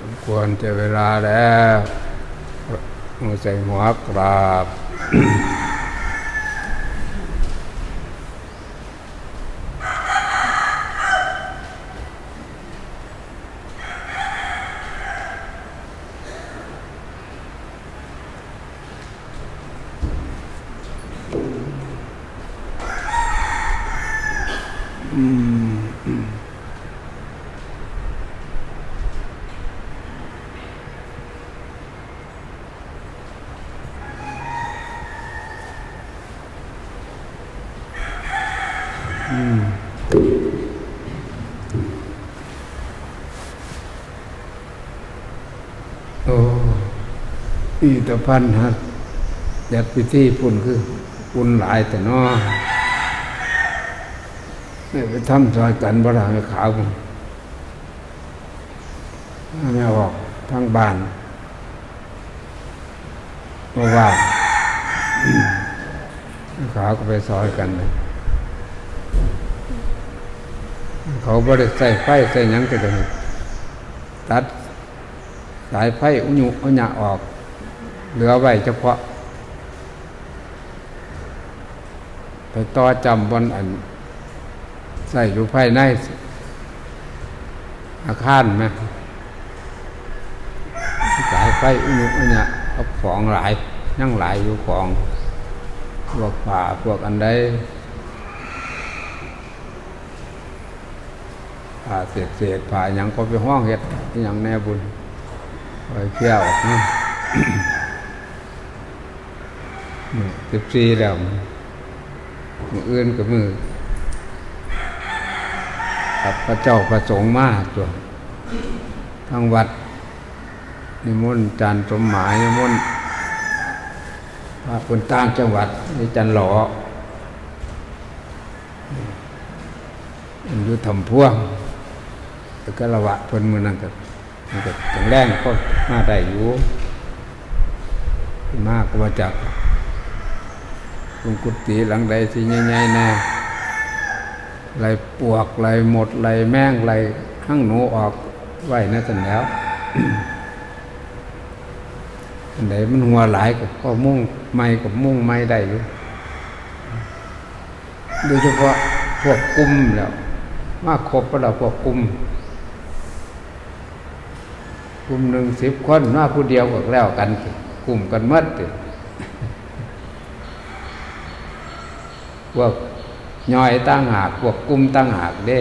สมควรจะเวลาแล้วมือใส่หัวกราบ อีตะพันฮะยัดพิธีปุ่นคือปุ่นหลายแต่นอนี่ไปทำซอยกันบ่ได้ให้ขาวผมไม่ออกทางบ้านเพราะว่าอืมขาวก็ไปซอยกันเลยเขาบ่ได้ใส่ไฟใส่ยังก็ได้ตัดสายไฟอุญุอุญะออก เหลือไว้เฉพาะ ไปต่อจำบนอัน ใส่อยู่ภายในอาคารไหมสายไฟอุญุอุญะเอาของหลายยังหลายอยู่ของ พวกผ่าพวกอันใดผ่าเศษเศษผ่าหยังก็ไปห้องเห็ดอหยังแน่บุญไปเที่ยวนะ สิบสี่แล้วมืออื่นกับมือกับพระเจ้าประสงค์มาตัวทางวัดนิมนต์จันสมหมายนิมนต์พระคนต่างจังหวัดนี่จันหล่ออยู่ทำพ่วงแล้วก็ระวะเพิ่นมือนั่นกับมันก็แข็งแรงก็มาได้อยู่มากก็มาจาก ลุงกุฏิหลังใดที่ใหญ่ๆแน่ไรปวกไรหมดไรแม่งไรหั่งหนูออกไว้นั่นสันแล้วอันไหนมันหัวหลายกับก็มุ่งไม่กับมุ่งไม่ได้อยู่โดยเฉพาะพวกกุมแล้วมากครบแล้วพวกกุมกลุ่มหนึ่งสิบคนมาผู้เดียวก็แล้วกันกลุ่มกันมัดติพ วกย่อยตั้งหากพวกกลุ่มตั้งหากเด้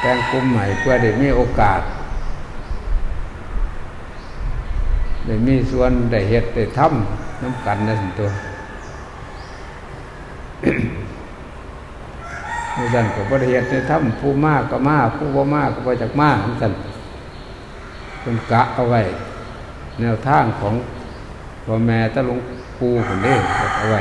แต่งกลุ่มใหม่เพื่อได้มีโอกาสได้มีส่วนได้เหตุได้ทำน้ำกันนั่นตัวในสั่นก็บริเหตุในถ้ำผู้มากก็มากผู้บ่มากก็บ่จากมากในสั่นเป็นกะเอาไว้ แนวทางของพ่อแม่ตะหลวง ปู่คนเด้เอาไว้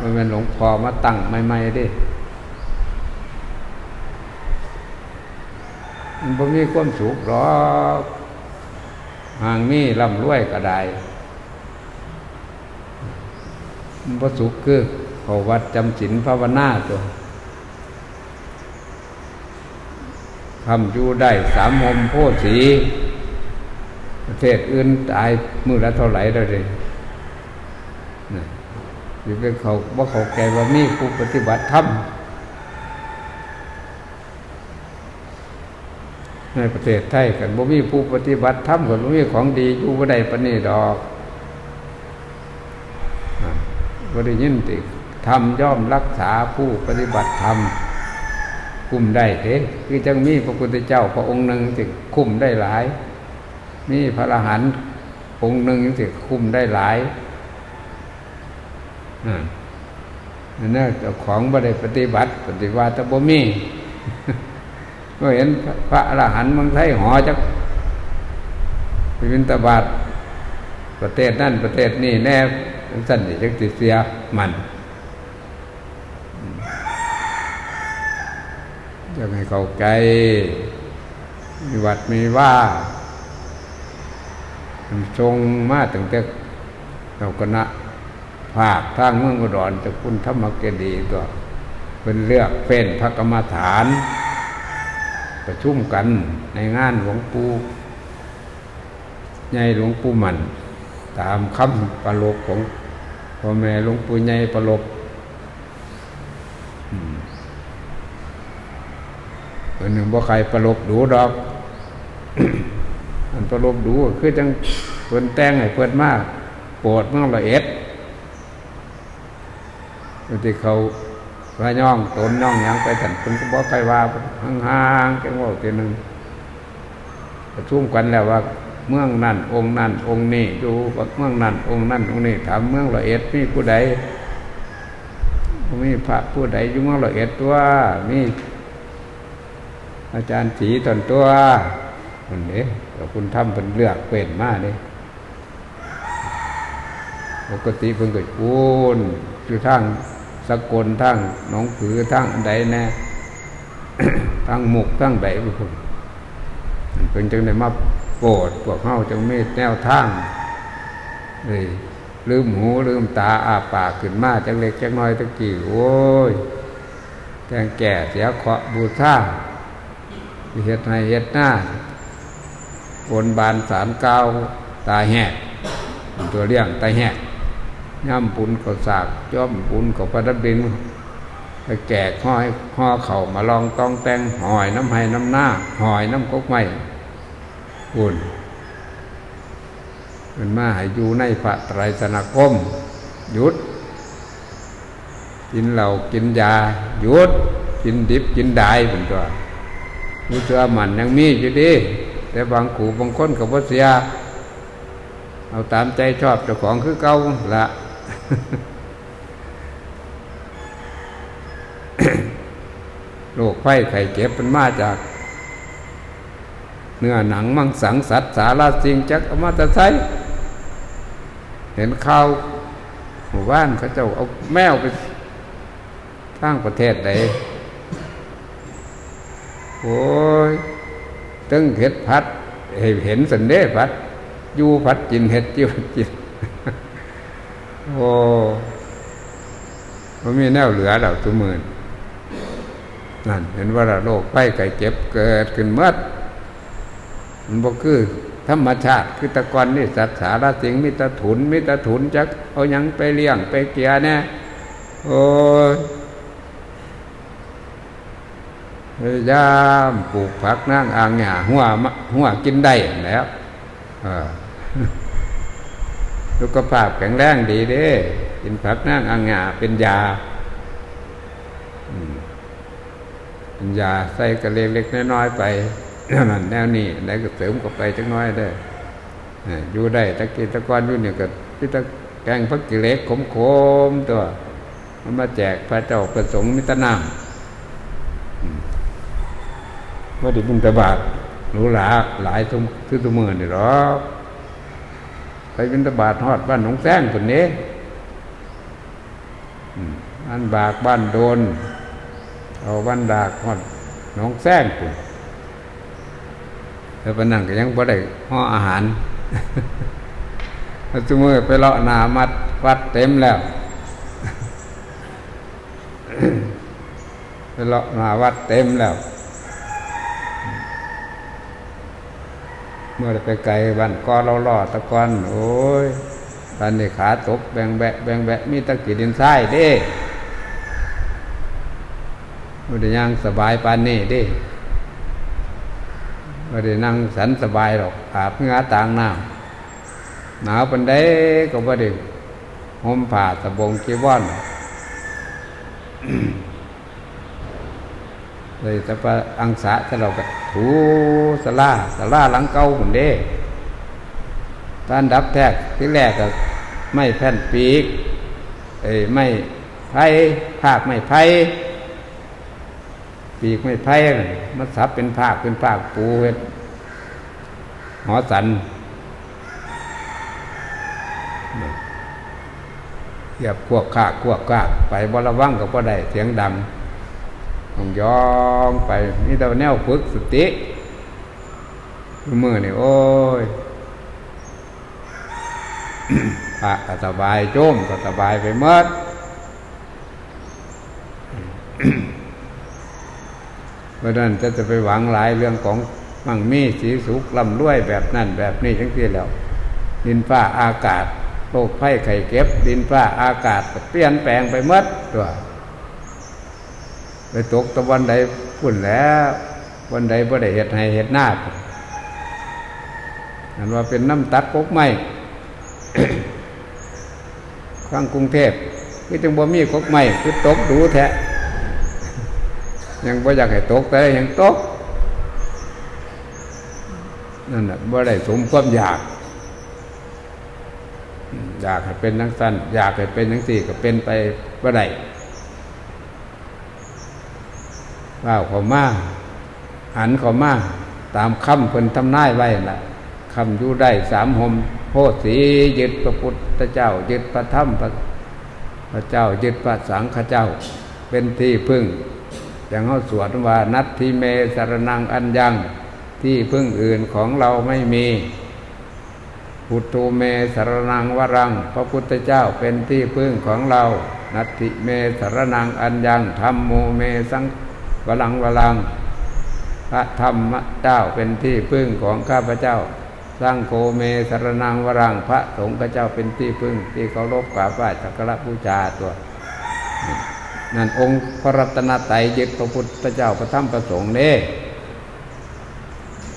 มันเป็นหลวงพ่อมาตั้งใหม่ๆเด้มันบ่มีความสุขหรอกห่างมีร่ำรวยก็ได้มันบ่สุขคือเขาวัดจำศีลภาวนาตัวทำอยู่ได้สามหมโพสีประเทศอื่นตายมือละเท่าไหร่แล้วเลย หรือเป็นเขาว่าเขาแก่ว่ามีผู้ปฏิบัติธรรมในประเทศไทยกันบ่มีผู้ปฏิบัติธรรมกันบ่มีของดีอยู่บ่ได้ปนีดอกบ่ได้ยินติธรรมย่อมรักษาผู้ปฏิบัติธรรมคุมได้เด้คือจังมีพระพุทธเจ้าพระองค์หนึ่งสิคุมได้หลาย มีพระอรหันต์องค์หนึ่งสิคุมได้หลาย นั่นนั่นเจ้าของบ่ได้ปฏิบัติ ปฏิวัติบ่มีก็เห็นพระอรหันต์เมืองไทยหอจักไปบินตบาทประเทศนั่นประเทศนี่แน่สั้นนี่จักติเสียมันจะให้เขาไกลมีวัดมีว่าทรงมาตั้งแต่เราคณะ ภาคทางเมืองอุดรจะคุณธรรมเกดีตัวเป็นเลือกเฟ้นพระกรรมฐาน ประชุมกันในงานหลวงปู่ใหญ่หลวงปู่มัน ตามคำประโลกของพ่อแม่หลวงปู่ใหญ่ประโลกคนหนึ่งบ่ใครประลกดูดอกอันประลกดูคือจังเพิ่นแต่งให้เพิ่นมากโปรดเมือละเอ็ด บางทีเขาว่าย่องตนย่องยังไปถันเพิ่นก็บอกไปว่าห่างๆแกงว่าทีหนึ่งประชุมกันแล้วว่า เมืองนั่นองค์นั่นองค์นี้อยู่ว่าเมืองนั่นองค์นั่นองค์นี้ถามเมืองละเอ็ดมีผู้ใดมีพระผู้ใดอยู่เมืองละเอ็ดตัวมีอาจารย์สีตนตัวคนนี้แต่คุณทำเป็นเลือกเป็นมากเนี่ยปกติเพิ่งเกิดปูนอยู่ทาง สกลทางหนองผือทางใดแน่ทางหมกทางใดบุคคลเป็นจังได้มาโปรดพวกเฮาจังมีแนวทางเลยลืมหูลืมตาอาปากขึ้นมาจังเล็กจังน้อยตะกี้โอ้ยแตงแก่เสียเคาะบูชาเฮ็ดให้เฮ็ดหน้าบนบานสารเก้าตาแหกตัวเลี้ยงตาแหก ย่ำปุนก็สากย่อมปุนก็ประดับดินไปแก่ห้อยห่อเข่ามาลองต้องแตงหอยน้ำไห้น้ำหน้าหอยน้ำกกไม้ปุนเป็นมาให้อยู่ในพระไตรสนาคมหยุด กินเหล้ากินยาหยุด กินดิบกินได้เป็นตัวรู้ตัวมันยังมีอยู่ดี แต่บางขู่บางคนกับว่าเสียเอาตามใจชอบเจ้าของคือเก่าละ โรคไข้ไข้เจ็บเป็นมาจาก เนื้อหนังมังสังสัตว์สาราสิงจักอมาจะใช้เห็นข้าวหมู่บ้านเขาเจ้าเอาแมวไปสร้างประเทศใดโอ้ยตึงเห็ดพัดเห็นสันเดพัด อยู่พัดจินเห็ดจิ้วจิน โอ้มันมีแนวเหลือแล้วตัวมื่นนั่น เห็นว่าโรคไข้ไข้เจ็บเกิดขึ้นเมื่อมันบอกคือ ธรรมชาติคือตะกอนนี่สัตว์สารสิงมิตรถุน มิตรถุนจักเอายังไปเลี้ยงไปเกียเนี่ยโอ้ยพยายามปลูกผักนั่งอ่างหญ้าหัวหัวกินได้แล้ว สุขภาพแข็งแรงดีเด้กินผักนั่งอ่างหาเป็นยาเป็นยาใส่กระเล็กๆน้อยๆไปนั่นแนวนี้ไหนก็เสริมกับไปจักน้อยได้อยู่ได้ตะกี้ตะกอนอยู่เนี่ยก็พิตะแกงพักกิเลสขมขมตัว มันมาแจกพระเจ้าประสงค์มิตรนามว่าดิบุญตบาทหรูหราหลายทุกทุกตัวมือนี่หรอ ไปบินตบาทฮอดบ้านหนองแซงคนนี้บ้านบากบ้านโดน เอาบ้านดากฮอดหนองแซงคนแล้วปนั่งก็ยังบ่ได้ห่ออาหารทุกมือไปเลาะนามัดวัดเต็มแล้วไปเลาะนาวัดเต็มแล้ว มื่อไปไกลบ้านก็เราล่อตะกอนโอ้ยตอนนี้ขาตกแบงแบะแบงแบะมีตะกี้ดินทรายเด้มันจะยังสบายปานนี้เด้ไม่ได้นั่งสันสบายหรอกอาบเหงื่อต่างน้ำหนาวปันได้ก็ไม่ด้ห่มผ้าสบงจีวรเลยจะไปอังสะถ้าเราก็ ถูสลาสลาหลังเก่าเหมือนเด้ตานดับแทกที่แรกก็ไม่แผ่นปีก เอ้ไม่ไผ่ภาคไม่ไผ่ปีกไม่ไผ่มันสับเป็นภาคเป็นภาคปูเวทหอสันเหยียบขวกขากขวกขากไปบระวังกับบ่ได้เสียงดัง ต้องยองไปนี่แต่แนวฝึกสติมือนี่โอ้ยพระก็สบายโจมก็สบายไปเมื่อเพราะนั้นจะจะไปหวังหลายเรื่องของมั่งมีสีสุขลำรวยแบบนั่นแบบนี้ทั้งที่แล้ว ดินฟ้าอากาศโรคไข้ไข้เก็บ ดินฟ้าอากาศเปลี่ยนแปลงไปหมดตัว ไปตกตะวันใดพุ่นแล้ว วันใดบ่ได้เห็ดให้เห็ดหน้าอันว่าเป็นน้ำตัดกกไม้ข้างกรุงเทพคือจังบ่มีกกไม้คือตกดูแท้ยังบ่อยากให้ตกแต่ยังตกนั่นน่ะบ่ได้สมความอยาก อยากให้เป็นนังสั้นอยากให้เป็นนังสี่ก็เป็นไปบ่ได้ ว้าวเขามาหันเขามาตามคำเพิ่นทำนายไว้น่ะคำอยู่ได้สามหมโพสียึดพระพุทธเจ้า ยึดพระธรรมพระพระเจ้ายึดพระสังฆเจ้า เป็นที่พึ่งอย่างเขาสวดว่านัตทิเมสารนังอันยังที่พึ่งอื่นของเราไม่มีพุทโธเมสารนังวรัง พระพุทธเจ้าเป็นที่พึ่งของเรา นัตติเมสารนังอันยังธรรมโมเมสัง วลังวลัง พระธรรมเจ้าเป็นที่พึ่งของข้าพเจ้า สร้างโคเมสรนังวรังพระสงฆ์พระเจ้าเป็นที่พึ่ง ที่เคารพกราบไหว้สักการะบูชาตัว นั่นองค์พระรัตนตรัยยึดพระพุทธเจ้าพระธรรมพระสงฆ์เน่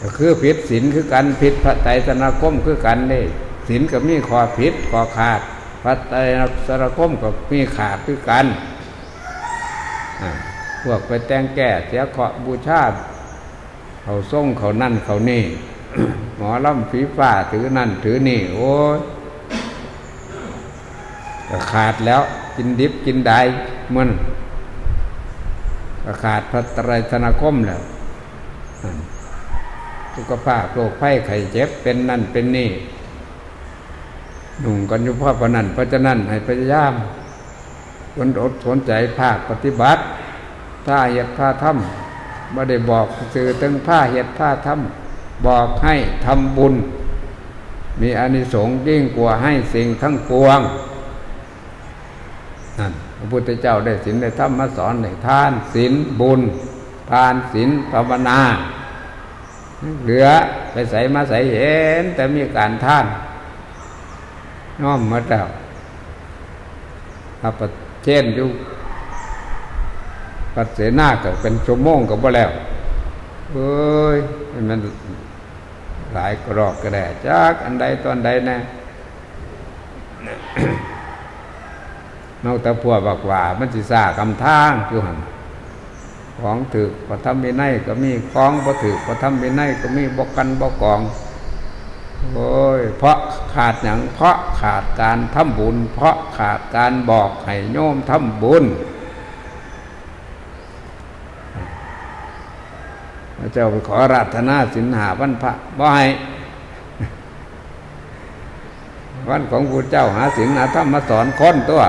ก็คือผิดศีลคือกันผิดพระไตรสนาคมคือกันเน่ศีลก็มีข้อผิดข้อขาด พระไตรสนาคมก็มีขาดคือกันอ่า วกไปแต่งแก่เสียเคาะบูชาเขาส่งเขานั่นเขานี่ หมอล่ำฝีฟ้าถือนั่นถือนี่ โอ้ยขาดแล้วกินดิบกินได้มันขาดพระไตรสนาคมแล้วสุขภาพโรคไข้ไข้เจ็บเป็นนั่นเป็นนี่หนุ่งกันยู่พ่อพนันเพราะฉะนั้นให้พยายามคนอดสนใจภาคปฏิบัติ ถ้าเหตุผ้าถ้ำไม่ได้บอกสื่อตึงผ้าเหตุผ้าถ้ำบอกให้ทำบุญ มีอานิสงส์ยิ่งกว่าให้สิ่งทั้งปวงนั่นพระพุทธเจ้าได้ศีลได้ธรรมมาสอนในทานศีลบุญ ทานศีลภาวนา เหลือไปใส่มาใส่เห็น แต่มีการท่าน น้อมมาแล้วถ้าประเช่นอยู่ ปัดเสนาก็เป็นชั่วโมงก็บ่แล้วเอ้ยมันหลายกรอกก็ได้จากอันใดตอนใดแนะนอกแต่พวกบอกว่า มันสิซาคำทางอยู่หันของถือพระธรรมวินัยก็มีของพระถือพระธรรมวินัยก็มีบกกันบกกองโอ้ยเพราะขาดอย่างเพราะขาดการทำบุญ เพราะขาดการบอกให้โยมทำบุญ ระเจ้าไปขอราธนาสินหาวันพระบ่ให้วันของพระเจ้าหาสินหาธรรมมาสอนคนตัว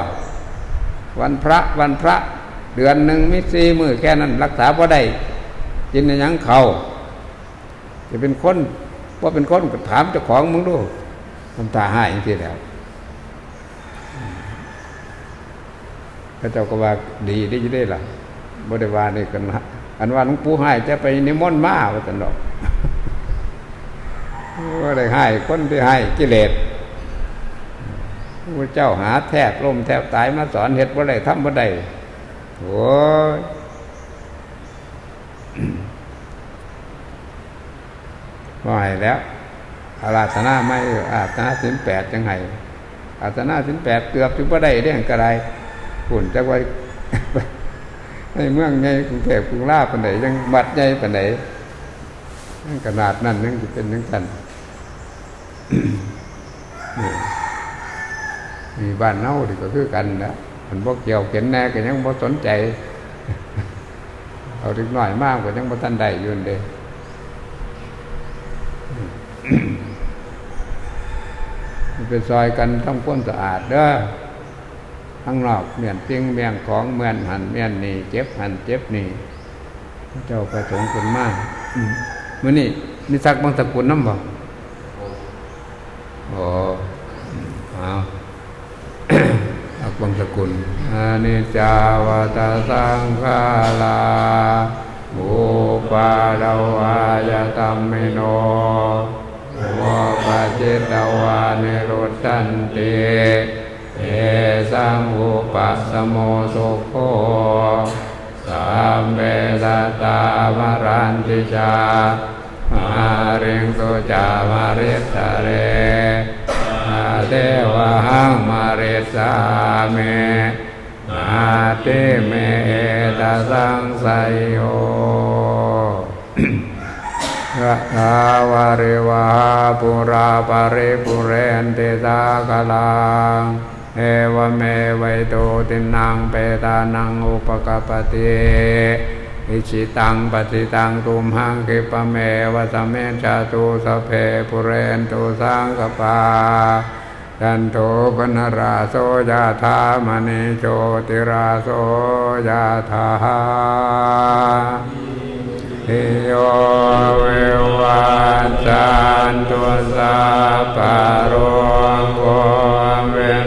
วันพระวันพระเดือนหนึ่งมิสีมือแค่นั้นรักษาพอได้กินยังเขาจะเป็นคนว่าเป็นคนก็ถามเจ้าของมึงดูทำตาหายทีแล้วพระเจ้าก็ว่าดีได้ยังได้ล่ะบริวารนี่กันนะ อันว่าหลวงปู่ให้จะไปนิมนต์มาว่าตันดอกก็ได้ให้คนที่ให้กิเลสพระเจ้าหาแทบลมแทบตายมาสอนเห็ดบ่ได้ทำบ่ได้โอ้ยก็ให้แล้วอาราธนาไม่อาราธนาสินแปดจังไงอาราธนาสินแปดเกือบถึงบ่ได้เรื่องกระไรฝุ่นจะไว้ ในเมืองใหญ่กรุงเทพกรุงลาปันไหนยังบัดใหญ่ปันไหนขนาดนั้นนั่งจะเป็นนังกันมีบ้านเน่าดีก็คือกันนะมันบ่เกี่ยวเขียนแน่ก็ยังบ่สนใจเอาเล็กน้อยมากกว่ายังบ่ทันใดอยู่เด้ไปซอยกันทำความสะอาดเด้อ ข้างนอกเมียนเตียงเมียงของเมียนหันเมียนนี่เจ็บหันเจ็บนี่เจ้าประสงค์คนมากมื่อนี่มีสักบางสกุลน้ำบ่โอ้เอาสักบางสกุลอานิจาวตาสังฆาลาโอปาดาวายตัมมิโนวะปะเจตวานิโรตันเต เอสังอุปัสสโมสุโคสัมเบสตามรันติจามาริงสุจามาริสเรมาเทวหังมาริสาเมอาติเมตสังไสโยระทาวาริวาปุราปริปุเรนติสากลัง เอวเมวัยโตตินังเปตานังอุปกปปติอิชิตังปฏิตังตุมหังคิปเมวะสเมจาตุสเพปุเรนตุสังกปาจันโทปนราโสยาธามณิโชติราโสยาธาทิโยเววันจันตุสัพพโรโควิน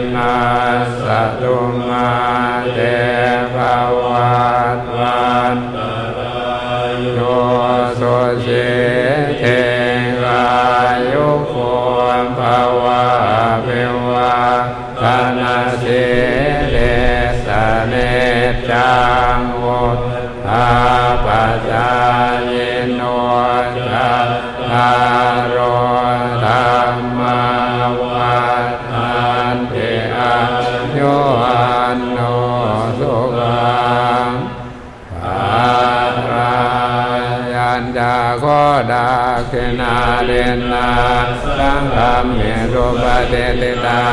มรุปเตติตา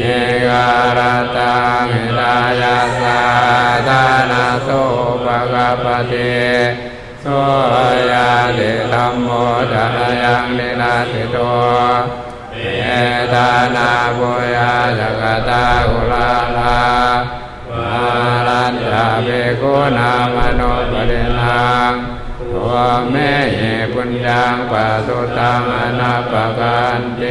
เอการตังหิตายาสาธานาโสภะกปติโสยาติธรรมโมทายังนินาติโตเอตานาปุยาจักตาอุลาลามาลันตาเบโกนามโนปเดนัง วแม่เหปุญญังปัสสุตังอนาปกันเต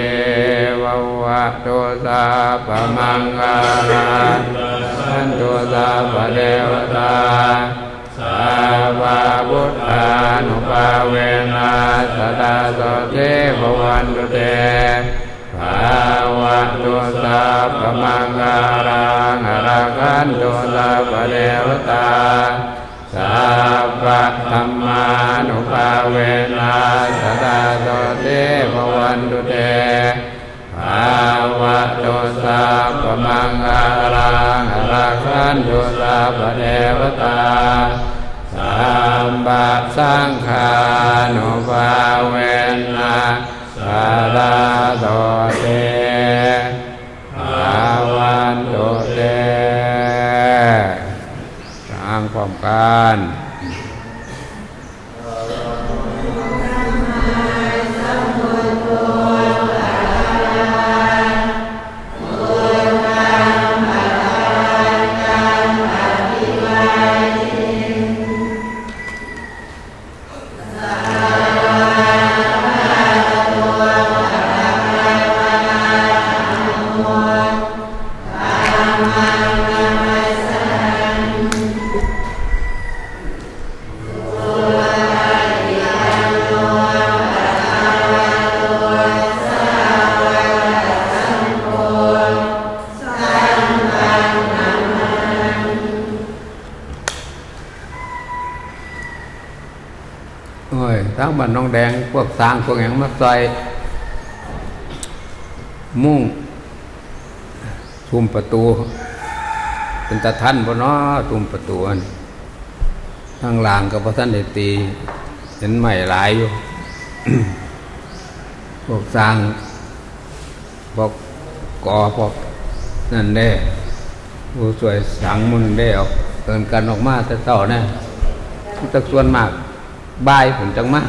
ววะโตสาปมังกาลันสันโตสาปเดวตาสาวาบุตธานุภาเวนัสตาสเทภวันตุเตภาวะตุสัพพมังคารังอรคันตุสัพพเทวตา สัพพะธรรมานุภาเวนัสตาโสเทภวันตุเตภาวะตุสัพพมังคารังอรคันตุสัพพเทวตาสัมปะสังฆานุภาเวนะสาลาโตเตภาวันตุเตสร้าง พร้อมกัน ทั้งบ้านน้องแดง พวกสางพวกอย่างมาใส่มุ่งทุมประตู เป็นตะท่านบนน้อทุมประตูอันทางหล่างกับพระท่านได้ตี เห็นใหม่หลายอยู่ พวกสร้างพวกก่อพวกนั่นได้ผู้สวยสังมึงได้ออกเกินกันออกมาแต่เต่าแน่ตักส่วนมาก บายผมจังมาก